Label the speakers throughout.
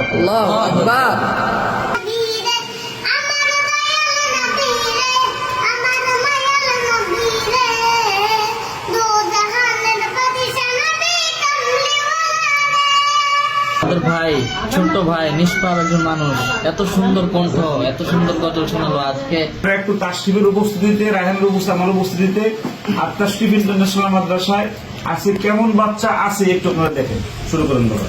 Speaker 1: আল্লাহ আকবার
Speaker 2: ভাই ছোট্ট ভাই নিষ্পাপ একজন মানুষ। এত সুন্দর কণ্ঠ এত সুন্দর গজল শোনালো আজকে।
Speaker 3: একটু তাসটিফের উপস্থিতিতে রায়হানের উপস্থিতি আমার উপস্থিতিতে আর তাসটিফ ইন্টারন্যাশনাল মাদ্রাসায় আজকে কেমন বাচ্চা আছে একটু আপনারা দেখেন। শুরু করেন বাবা।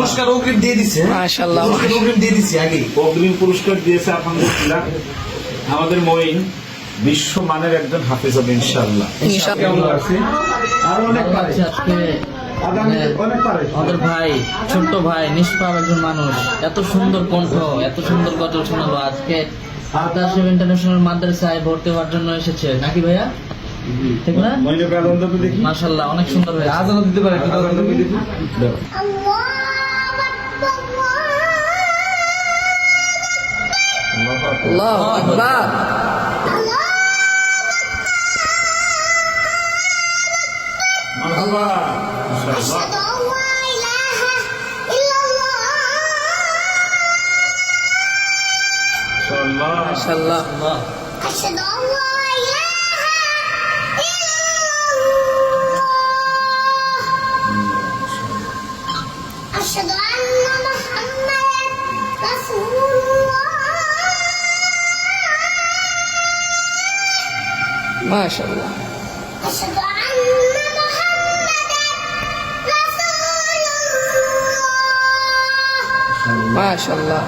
Speaker 4: পুরস্কার অগ্রিম দিয়ে দিচ্ছে
Speaker 1: মাশাআল্লাহ।
Speaker 4: পুরস্কার অগ্রিম দিয়ে দিচ্ছি আগে
Speaker 3: অগ্রিম পুরস্কার দিয়েছে আলহামদুলিল্লাহ আমাদের মঈন বিশ্বমানের একজন হাফেজ হবে ইনশাআল্লাহ।
Speaker 1: ইনশাআল্লাহ।
Speaker 3: আরও অনেক পারে
Speaker 2: হচ্ছে আজকে
Speaker 3: আগামী অনেক
Speaker 2: আমাদের ভাই ছোট্ট ভাই নিষ্পাপ একজন মানুষ। এত সুন্দর কণ্ঠ এত সুন্দর গজল শোনালো। আজকে ইন্টারন্যাশনাল মাদ্রাসায় ভর্তি হওয়ার জন্য এসেছে। নাকি ভাইয়া? ঠিক না? মাশাল্লাহ অনেক সুন্দর হয়েছে।
Speaker 4: দিতে পারে
Speaker 5: আল্লাহু আকবার
Speaker 1: আল্লাহ আকবার
Speaker 3: মারহাবা ইনশাআল্লাহ
Speaker 5: أشهد أن لا إله إلا الله 卖什 شاء
Speaker 1: 拉